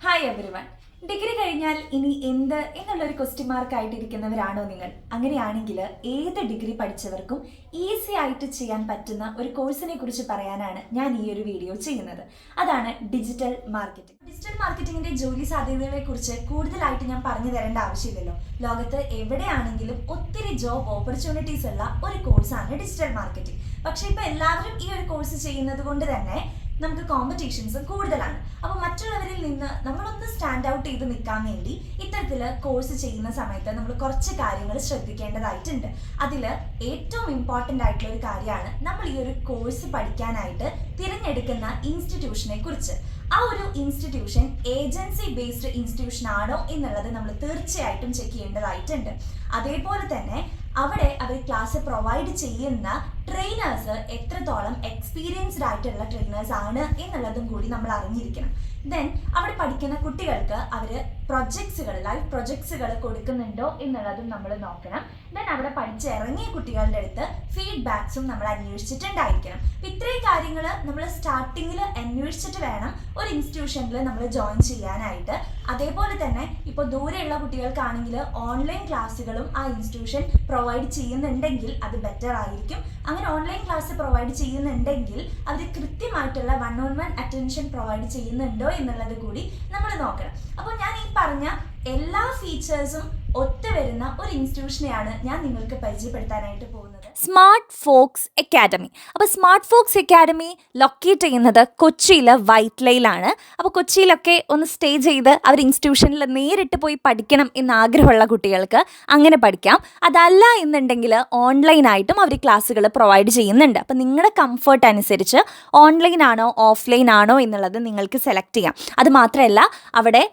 Hi every one degree കഴിഞ്ഞാൽ ഇനി എന്ത് എന്നുള്ളൊരു ക്വസ്റ്റ്യൻ മാർക്ക് ആയിട്ടിരിക്കുന്നവരാണോ നിങ്ങൾ? അങ്ങനെയാണെങ്കിൽ ഏത് ഡിഗ്രി പഠിച്ചവർക്കും ഈസി ആയിട്ട് ചെയ്യാൻ പറ്റുന്ന ഒരു കോഴ്സിനെ കുറിച്ച് പറയാനാണ് ഞാൻ ഈ ഒരു വീഡിയോ ചെയ്യുന്നത്. അതാണ് ഡിജിറ്റൽ മാർക്കറ്റിംഗ് ഡിജിറ്റൽ മാർക്കറ്റിംഗിന്റെ ജോലി സാധ്യതകളെ കുറിച്ച് കൂടുതലായിട്ട് ഞാൻ പറഞ്ഞു തരേണ്ട ആവശ്യമില്ലല്ലോ. ലോകത്ത് എവിടെയാണെങ്കിലും ഒത്തിരി ജോബ് ഓപ്പർച്യൂണിറ്റീസ് ഉള്ള ഒരു കോഴ്സാണ് ഡിജിറ്റൽ മാർക്കറ്റിംഗ് പക്ഷേ ഇപ്പൊ എല്ലാവരും ഈ ഒരു കോഴ്സ് ചെയ്യുന്നത് കൊണ്ട് തന്നെ നമുക്ക് കോമ്പറ്റീഷൻസും കൂടുതലാണ്. അപ്പോൾ മറ്റുള്ളവരിൽ നിന്ന് നമ്മളൊന്ന് സ്റ്റാൻഡ് ഔട്ട് ചെയ്ത് നിൽക്കാൻ വേണ്ടി ഇത്തരത്തിൽ കോഴ്സ് ചെയ്യുന്ന സമയത്ത് നമ്മൾ കുറച്ച് കാര്യങ്ങൾ ശ്രദ്ധിക്കേണ്ടതായിട്ടുണ്ട്. അതിൽ ഏറ്റവും ഇമ്പോർട്ടന്റ് ആയിട്ടുള്ള ഒരു കാര്യമാണ് നമ്മൾ ഈ ഒരു കോഴ്സ് പഠിക്കാനായിട്ട് തിരഞ്ഞെടുക്കുന്ന ഇൻസ്റ്റിറ്റ്യൂഷനെ കുറിച്ച്. ആ ഒരു ഇൻസ്റ്റിറ്റ്യൂഷൻ ഏജൻസി ബേസ്ഡ് ഇൻസ്റ്റിറ്റ്യൂഷൻ ആണോ എന്നുള്ളത് നമ്മൾ തീർച്ചയായിട്ടും ചെക്ക് ചെയ്യേണ്ടതായിട്ടുണ്ട്. അതേപോലെ തന്നെ അവിടെ അവർ ക്ലാസ് പ്രൊവൈഡ് ചെയ്യുന്ന ട്രെയിനേഴ്സ് എത്രത്തോളം എക്സ്പീരിയൻസ്ഡ് ആയിട്ടുള്ള ട്രെയിനേഴ്സ് ആണ് എന്നുള്ളതും കൂടി നമ്മൾ അറിഞ്ഞിരിക്കണം. ദെൻ അവിടെ പഠിക്കുന്ന കുട്ടികൾക്ക് അവർ പ്രൊജക്ട്സുകൾ ലൈവ് പ്രൊജക്ട്സുകൾ കൊടുക്കുന്നുണ്ടോ എന്നുള്ളതും നമ്മൾ നോക്കണം. ദെൻ അവിടെ പഠിച്ചിറങ്ങിയ കുട്ടികളുടെ അടുത്ത് ഫീഡ്ബാക്സും നമ്മൾ അന്വേഷിച്ചിട്ടുണ്ടായിരിക്കണം. അപ്പം ഇത്രയും കാര്യങ്ങൾ നമ്മൾ സ്റ്റാർട്ടിങ്ങിൽ അന്വേഷിച്ചിട്ട് വേണം ഒരു ഇൻസ്റ്റിറ്റ്യൂഷനിൽ നമ്മൾ ജോയിൻ ചെയ്യാനായിട്ട്. അതേപോലെ തന്നെ ഇപ്പോൾ ദൂരെയുള്ള കുട്ടികൾക്കാണെങ്കിൽ ഓൺലൈൻ ക്ലാസ്സുകളും ആ ഇൻസ്റ്റിറ്റ്യൂഷൻ പ്രൊവൈഡ് ചെയ്യുന്നുണ്ടെങ്കിൽ അത് ബെറ്റർ ആയിരിക്കും. അങ്ങനെ ഓൺലൈൻ ക്ലാസ് പ്രൊവൈഡ് ചെയ്യുന്നുണ്ടെങ്കിൽ അവർ കൃത്യമായിട്ടുള്ള one on one attention provide ചെയ്യുന്നുണ്ടോ എന്നുള്ളത് കൂടി നമ്മൾ നോക്കണം. അപ്പോൾ ഞാൻ ഈ പറഞ്ഞ എല്ലാ ഫീച്ചേഴ്സും ഒത്തുവരുന്ന ഒരു ഇൻസ്റ്റിറ്റ്യൂഷനെയാണ് ഞാൻ നിങ്ങൾക്ക് പരിചയപ്പെടുത്താനായിട്ട് പോകുന്നത്. സ്മാർട്ട് ഫോക്സ് അക്കാഡമി അപ്പോൾ സ്മാർട്ട് ഫോക്സ് അക്കാഡമി ലൊക്കേറ്റ് ചെയ്യുന്നത് കൊച്ചിയിൽ വൈറ്റ്ലയിലാണ് അപ്പോൾ കൊച്ചിയിലൊക്കെ ഒന്ന് സ്റ്റേ ചെയ്ത് അവർ ഇൻസ്റ്റിറ്റ്യൂഷനിൽ നേരിട്ട് പോയി പഠിക്കണം എന്ന് ആഗ്രഹമുള്ള കുട്ടികൾക്ക് അങ്ങനെ പഠിക്കാം. അതല്ല എന്നുണ്ടെങ്കിൽ ഓൺലൈനായിട്ടും അവർ ക്ലാസ്സുകൾ പ്രൊവൈഡ് ചെയ്യുന്നുണ്ട്. അപ്പോൾ നിങ്ങളുടെ കംഫർട്ട് അനുസരിച്ച് ഓൺലൈൻ ആണോ ഓഫ്ലൈൻ ആണോ എന്നുള്ളത് നിങ്ങൾക്ക് സെലക്ട് ചെയ്യാം. അത് മാത്രമല്ല അവിടെ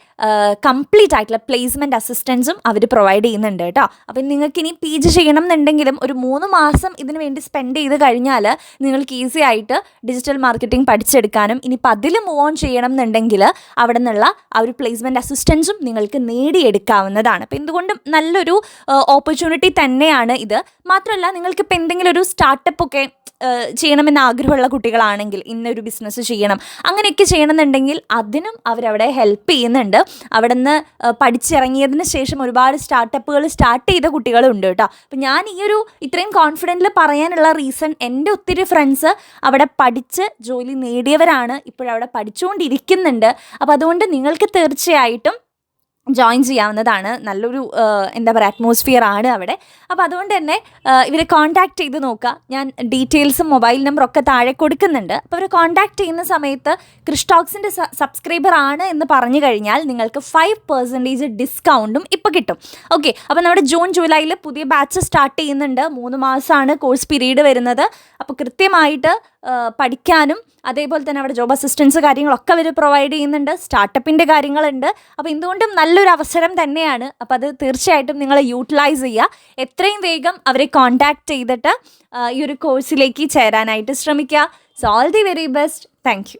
കംപ്ലീറ്റ് ആയിട്ടുള്ള പ്ലേസ്മെന്റ് അസിസ്റ്റൻസും അവർ പ്രൊവൈഡ് ചെയ്യുന്നുണ്ട് കേട്ടോ. അപ്പം നിങ്ങൾക്ക് ഇനി പി ജി ചെയ്യണം എന്നുണ്ടെങ്കിലും ഒരു മൂന്ന് മാസം ഇതിനു വേണ്ടി സ്പെൻഡ് ചെയ്ത് കഴിഞ്ഞാൽ നിങ്ങൾക്ക് ഈസി ആയിട്ട് ഡിജിറ്റൽ മാർക്കറ്റിംഗ് പഠിച്ചെടുക്കാനും ഇനി ഇപ്പം അതിൽ മൂവ് ഓൺ ചെയ്യണം എന്നുണ്ടെങ്കിൽ അവിടെ നിന്നുള്ള ആ ഒരു പ്ലേസ്മെന്റ് അസിസ്റ്റൻസും നിങ്ങൾക്ക് നേടിയെടുക്കാവുന്നതാണ്. അപ്പം എന്തുകൊണ്ടും നല്ലൊരു ഓപ്പർച്യൂണിറ്റി തന്നെയാണ് ഇത്. മാത്രമല്ല നിങ്ങൾക്കിപ്പോൾ എന്തെങ്കിലും ഒരു സ്റ്റാർട്ടപ്പ് ഒക്കെ ചെയ്യണമെന്ന് ആഗ്രഹമുള്ള കുട്ടികളാണെങ്കിൽ ഇന്നൊരു ബിസിനസ് ചെയ്യണം. അങ്ങനെയൊക്കെ ചെയ്യണമെന്നുണ്ടെങ്കിൽ അതിനും അവരവിടെ ഹെൽപ്പ് ചെയ്യുന്നുണ്ട്. അവിടെ നിന്ന് പഠിച്ചിറങ്ങിയതിന് ശേഷം ഒരുപാട് സ്റ്റാർട്ടപ്പുകൾ സ്റ്റാർട്ട് ചെയ്ത കുട്ടികളുണ്ട് കേട്ടോ. അപ്പം ഞാൻ ഈ ഒരു ഇത്രയും കോൺഫിഡന്റിൽ പറയാനുള്ള റീസൺ എന്റെ ഒത്തിരി ഫ്രണ്ട്സ് അവിടെ പഠിച്ച് ജോലി നേടിയവരാണ് ഇപ്പോഴവിടെ പഠിച്ചുകൊണ്ടിരിക്കുന്നുണ്ട്. അപ്പോൾ അതുകൊണ്ട് നിങ്ങൾക്ക് തീർച്ചയായിട്ടും ജോയിൻ ചെയ്യാവുന്നതാണ്. നല്ലൊരു എന്താ പറയുക അറ്റ്മോസ്ഫിയർ ആണ് അവിടെ. അപ്പോൾ അതുകൊണ്ട് തന്നെ ഇവരെ കോൺടാക്ട് ചെയ്ത് നോക്കുക. ഞാൻ ഡീറ്റെയിൽസും മൊബൈൽ നമ്പറും ഒക്കെ താഴെ കൊടുക്കുന്നുണ്ട്. അപ്പോൾ അവർ കോൺടാക്ട് ചെയ്യുന്ന സമയത്ത് ക്രിസ്റ്റോക്സിന്റെ സബ്സ്ക്രൈബർ ആണ് എന്ന് പറഞ്ഞു കഴിഞ്ഞാൽ നിങ്ങൾക്ക് ഫൈവ് പെർസെന്റേജ് ഡിസ്കൗണ്ടും ഇപ്പോൾ കിട്ടും. ഓക്കെ അപ്പോൾ നമ്മുടെ ജൂൺ ജൂലൈയിൽ പുതിയ ബാച്ച് സ്റ്റാർട്ട് ചെയ്യുന്നുണ്ട്. മൂന്ന് മാസമാണ് കോഴ്സ് പീരീഡ് വരുന്നത്. അപ്പോൾ കൃത്യമായിട്ട് പഠിക്കാനും അതേപോലെ തന്നെ അവിടെ ജോബ് അസിസ്റ്റൻസ് കാര്യങ്ങളൊക്കെ അവർ പ്രൊവൈഡ് ചെയ്യുന്നുണ്ട്. സ്റ്റാർട്ടപ്പിന്റെ കാര്യങ്ങളുണ്ട്. അപ്പോൾ എന്തുകൊണ്ടും നല്ലൊരു അവസരം തന്നെയാണ്. അപ്പോൾ അത് തീർച്ചയായിട്ടും നിങ്ങൾ യൂട്ടിലൈസ് ചെയ്യുക. എത്രയും വേഗം അവരെ കോൺടാക്റ്റ് ചെയ്തിട്ട് ഈ ഒരു കോഴ്സിലേക്ക് ചേരാനായിട്ട് ശ്രമിക്കുക. So all the very best thank